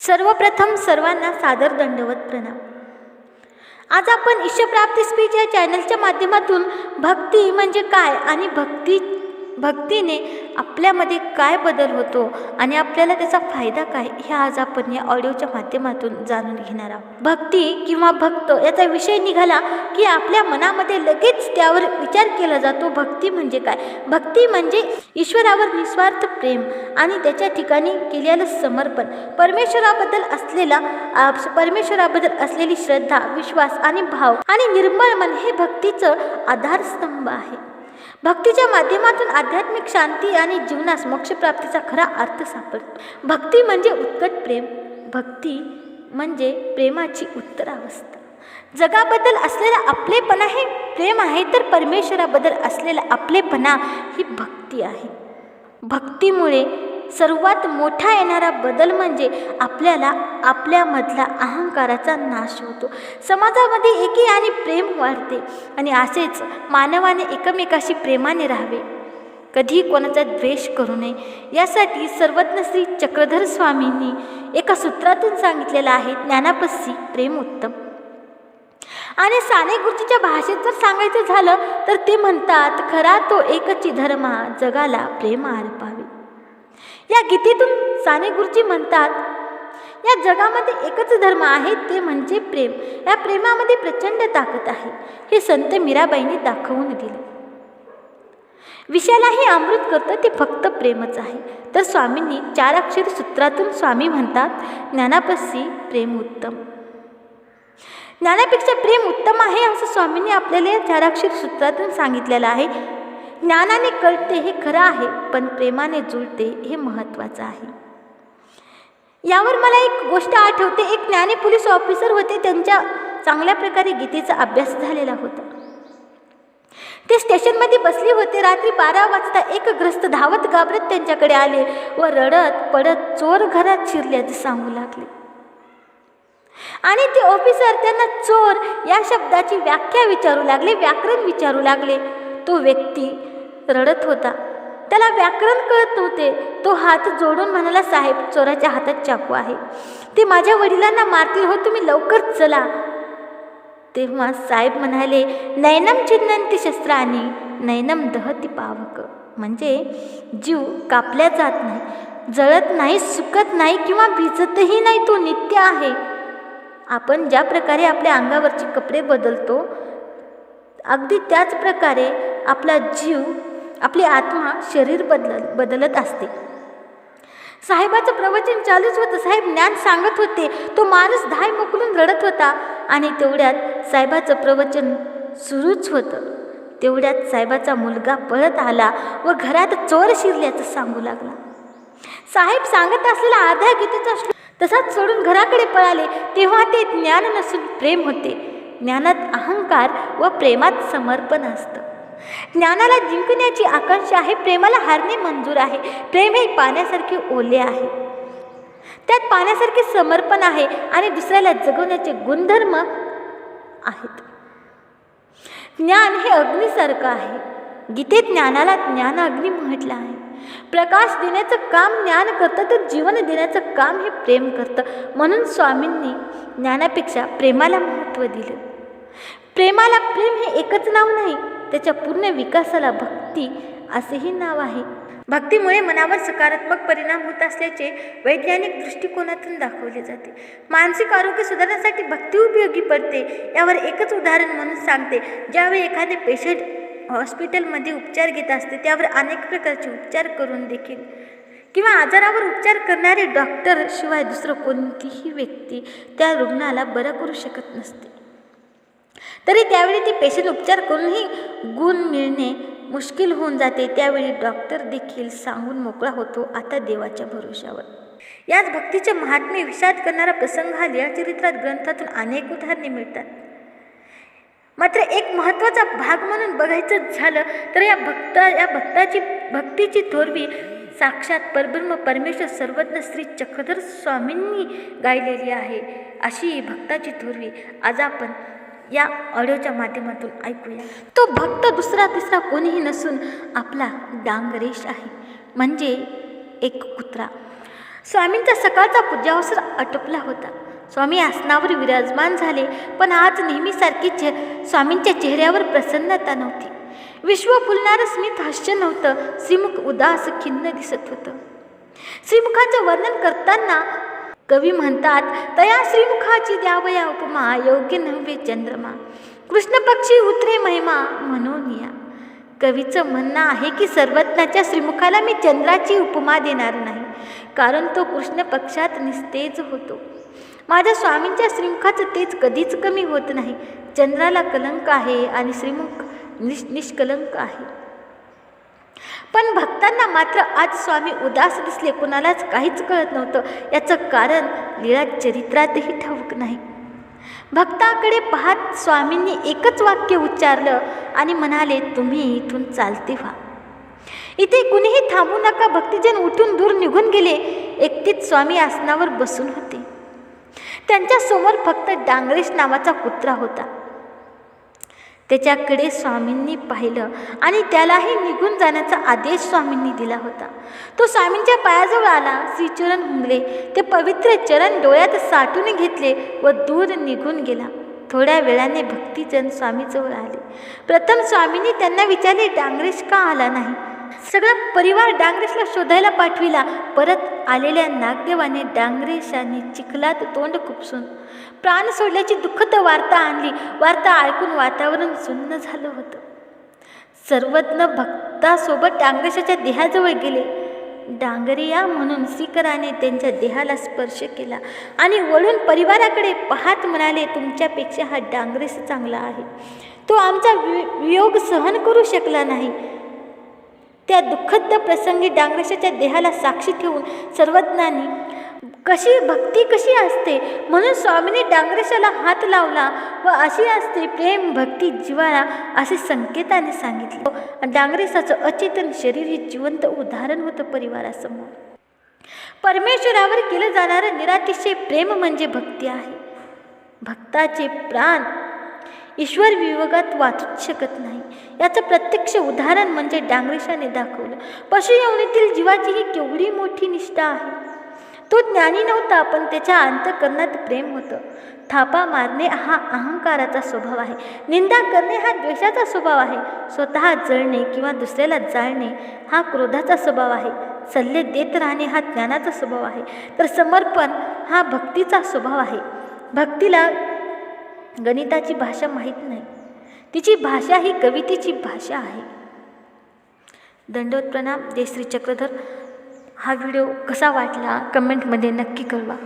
सर्वप्रथम सर्वांना सादर दंडवत प्रणाम. आज आपण ईशप्राप्ती स्पीच या चॅनलच्या माध्यमातून भक्ती म्हणजे काय आणि भक्ती भक्तीने आपल्यामध्ये काय बदल होतो आणि आपल्याला त्याचा फायदा काय हे आज आपण या ऑडिओच्या माध्यमातून जाणून घेणार आहोत. भक्ती किंवा भक्त याचा विषय निघाला की आपल्या मनामध्ये लगेच त्यावर विचार केला जातो भक्ती म्हणजे काय? भक्ती म्हणजे ईश्वरावर निस्वार्थ प्रेम आणि त्याच्या ठिकाणी केलेलं समर्पण. परमेश्वराबद्दल असलेला परमेश्वराबद्दल असलेली श्रद्धा विश्वास आणि भाव आणि निर्मळ मन हे भक्तीचं आधारस्तंभ आहे. भक्तीच्या माध्यमातून आध्यात्मिक शांती आणि जीवनास मोक्षप्राप्तीचा खरा अर्थ सापडतो. भक्ती म्हणजे उत्कट प्रेम. भक्ती म्हणजे प्रेमाची उत्तरावस्था. जगाबद्दल असलेला आपलेपणा हे प्रेम आहे तर परमेश्वराबद्दल असलेला आपलेपणा ही भक्ती आहे. भक्तीमुळे सर्वात मोठा येणारा बदल म्हणजे आपल्याला आपल्यामधला अहंकाराचा नाश होतो. समाजामध्ये एकी आणि प्रेम वाढते आणि असेच मानवाने एकमेकाशी प्रेमाने राहावे. कधी कोणाचा द्वेष करू नये. यासाठी सर्वज्ञ श्री चक्रधर स्वामींनी एका सूत्रातून सांगितलेलं आहे ज्ञानापस्सी प्रेम उत्तम. आणि साने गुरुजीच्या भाषेत जर सांगायचं झालं तर ते म्हणतात खरा तो एकची धर्मा जगाला प्रेम आरपा या गीतेतून साने गुरुजी म्हणतात या जगामध्ये एकच धर्म आहे ते म्हणजे प्रेम. या प्रेमामध्ये प्रचंड ताकद आहे. हे संत मीराबाईंनी दाखवून दिले. विषयालाही अमृत करतं ते फक्त प्रेमच आहे. तर स्वामींनी चार अक्षर सूत्रातून स्वामी म्हणतात ज्ञानापस्सी प्रेम उत्तम. ज्ञानापेक्षा प्रेम उत्तम आहे असं स्वामींनी आपल्याला या चाराक्षर सूत्रातून सांगितलेलं आहे. ज्ञानाने कळते हे खरं आहे पण प्रेमाने जुळते हे महत्त्वाचं आहे. यावर मला एक गोष्ट आठवते एक ज्ञानी पोलीस ऑफिसर होते त्यांच्या चांगल्या प्रकारे गीतेचा अभ्यास झालेला होता. ते स्टेशनमध्ये बसले होते रात्री बारा वाजता एक ग्रस्त धावत घाबरत त्यांच्याकडे आले व रडत पडत चोर घरात शिरल्याचे सांगू लागले. आणि ते ऑफिसर त्यांना चोर या शब्दाची व्याख्या विचारू लागले व्याकरण विचारू लागले. तो व्यक्ती रडत होता. त्याला व्याकरण कळत नव्हते. तो हात जोडून म्हणाला साहेब चोराच्या हातात चाकू आहे. ते माझ्या वडिलांना मारतील. हो तुम्ही लवकर चला. तेव्हा साहेब म्हणाले नैनम चिन्हंती शस्त्र आणि नैनम दहती पावक. म्हणजे जीव कापल्या जात नाही जळत नाही सुकत नाही किंवा भिजतही नाही तो नित्य आहे. आपण ज्या प्रकारे आपल्या अंगावरचे कपडे बदलतो अगदी त्याच प्रकारे आपला जीव आपली आत्मा शरीर बदल बदलत असते. साहेबाचं प्रवचन चालूच होतं. साहेब ज्ञान सांगत होते. तो माणूस धाय मोकलून रडत होता आणि तेवढ्यात साहेबाचं प्रवचन सुरूच होतं. तेवढ्यात साहेबाचा मुलगा पळत आला व घरात चोर शिरल्याचं सांगू लागला. साहेब सांगत असलेला अर्ध्या गीतेचा श्लोक तसाच सोडून घराकडे पळाले. तेव्हा ते ज्ञान नसून प्रेम होते. ज्ञानात अहंकार व प्रेमात समर्पण असतं. ज्ञानाला जिंकण्याची आकांक्षा आहे प्रेमाला हारणे मंजूर आहे. प्रेम हे पाण्यासारखे ओले आहे. त्यात पाण्यासारखे समर्पण आहे आणि दुसऱ्याला जगवण्याचे गुणधर्म आहेत. ज्ञान हे अग्नीसारखं आहे. गीतेत ज्ञानाला ज्ञान अग्नी म्हटलं आहे. प्रकाश देण्याचं काम ज्ञान करतं तर जीवन देण्याचं काम हे प्रेम करतं. म्हणून स्वामींनी ज्ञानापेक्षा प्रेमाला महत्त्व दिलं. प्रेमाला प्रेम हे एकच नाव नाही त्याच्या पूर्ण विकासाला भक्ती असेही नाव आहे. भक्तीमुळे मनावर सकारात्मक परिणाम होत असल्याचे वैज्ञानिक दृष्टिकोनातून दाखवले जाते. मानसिक आरोग्य सुधारण्यासाठी भक्ती उपयोगी पडते यावर एकच उदाहरण म्हणून सांगते. ज्यावेळी एखादे पेशंट हॉस्पिटलमध्ये उपचार घेत असते त्यावर अनेक प्रकारचे उपचार करून देखील. किंवा आजारावर उपचार करणारे डॉक्टर शिवाय दुसरं कोणतीही व्यक्ती त्या रुग्णाला बरं करू शकत नसते. तरी त्यावेळी ते पेशंट उपचार करूनही गुण मिळणे मुश्किल होऊन जाते. त्यावेळी डॉक्टर देखील सांगून मोकळा होतो आता देवाच्या भरोशावर याच भक्तीचे महात्म्य विषाद करणारा प्रसंग हा लीळाचरित्रात ग्रंथातून अनेक उदाहरणे मिळतात. मात्र एक महत्त्वाचा भाग म्हणून बघायचं झालं तर या भक्ता या भक्ताची भक्तीची थोरवी साक्षात परब्रह्म परमेश्वर सर्वज्ञ श्री चक्रधर स्वामींनी गायलेली आहे. अशी ही भक्ताची थोरवी आज आपण या ऑडिओच्या माध्यमातून ऐकूया. तो भक्त दुसरा तिसरा कोणीही नसून आपला डांगरेश आहे. म्हणजे एक कुत्रा. स्वामींचा सकाळचा पूजावसर आटोपला होता. स्वामी आसनावर विराजमान झाले पण आज नेहमीसारखी चे स्वामींच्या चेहऱ्यावर प्रसन्नता नव्हती. विश्व फुलणारं स्मित हास्य नव्हतं. श्रीमुख उदास खिन्न दिसत होतं. श्रीमुखाचं वर्णन करताना कवी म्हणतात तया श्रीमुखाची द्यावया उपमा योग्य नव्हे चंद्रमा. कृष्ण पक्षी उतरे महिमा म्हणून या कवीचं म्हणणं आहे की सर्वज्ञाच्या श्रीमुखाला मी चंद्राची उपमा देणार नाही कारण तो कृष्ण पक्षात निस्तेज होतो. माझ्या स्वामींच्या श्रीमुखाचं तेज कधीच कमी होत नाही. चंद्राला कलंक आहे आणि श्रीमुख निष निष्कलंक आहे. पण भक्तांना मात्र आज स्वामी उदास दिसले. कुणालाच काहीच कळत नव्हतं. याचं कारण लीळा चरित्रातही ठाऊक नाही. भक्ताकडे पाहत स्वामींनी एकच वाक्य उच्चारलं आणि म्हणाले तुम्ही इथून चालते व्हा. इथे कुणीही थांबू नका. भक्तिजन उठून दूर निघून गेले. एकटीच स्वामी आसनावर बसून होते. त्यांच्यासमोर फक्त डांगरेश नावाचा कुत्रा होता. त्याच्याकडे स्वामींनी पाहिलं आणि त्यालाही निघून जाण्याचा आदेश स्वामींनी दिला होता. तो स्वामींच्या पायाजवळ आला. श्रीचरण हुंगले ते पवित्र चरण डोळ्यात साठून घेतले व दूर निघून गेला. थोड्या वेळाने भक्तीजन स्वामीजवळ आले. प्रथम स्वामींनी त्यांना विचारले डांगरेश का आला नाही? सगळा परिवार डांगरेशला शोधायला पाठविला. परत आलेल्या नागदेवाने डांगरेशाने चिखलात तोंड खुपसून प्राण सोडल्याची दुःखद वार्ता आणली. वार्ता ऐकून वातावरण सुन्न झालं होतं. सर्वज्ञ भक्तासोबत डांगरेशाच्या देहाजवळ गेले. डांगरिया म्हणून सिकराने त्यांच्या देहाला स्पर्श केला आणि वळून परिवाराकडे पाहत म्हणाले तुमच्यापेक्षा हा डांगरेस चांगला आहे. तो आमचा वि वियोग सहन करू शकला नाही. त्या दुःखद प्रसंगी डांगरेशाच्या देहाला साक्षी ठेवून सर्वज्ञांनी कशी भक्ती कशी असते? म्हणून स्वामीने डांगरेशाला हात लावला व अशी असते प्रेम भक्ती जीवाला असे संकेताने सांगितले. डांगरेशाचं अचेतन शरीर हे जिवंत उदाहरण होतं परिवारासमोर. परमेश्वरावर केलं जाणारं निरातिशय प्रेम म्हणजे भक्ती आहे. भक्ताचे प्राण ईश्वर वियोगात वाचूच शकत नाही. याचं प्रत्यक्ष उदाहरण म्हणजे डांगरेशाने दाखवलं. पशुयवनीतील जीवाची ही केवढी मोठी निष्ठा आहे? तो ज्ञानी नव्हता पण त्याच्या अंतकरणात प्रेम होतं. थापा मारणे हा अहंकाराचा स्वभाव आहे. निंदा करणे हा द्वेषाचा स्वभाव आहे. स्वतः जळणे किंवा दुसऱ्याला जाळणे हा क्रोधाचा स्वभाव आहे. सल्ले देत राहणे हा ज्ञानाचा स्वभाव आहे. तर समर्पण हा भक्तीचा स्वभाव आहे. भक्तीला गणिताची भाषा माहीत नाही. तिची भाषा ही कवितेची भाषा आहे. दंडोत प्रणाम जयश्री चक्रधर. हा व्हिडिओ कसा वाटला? कमेंटमध्ये नक्की कळवा.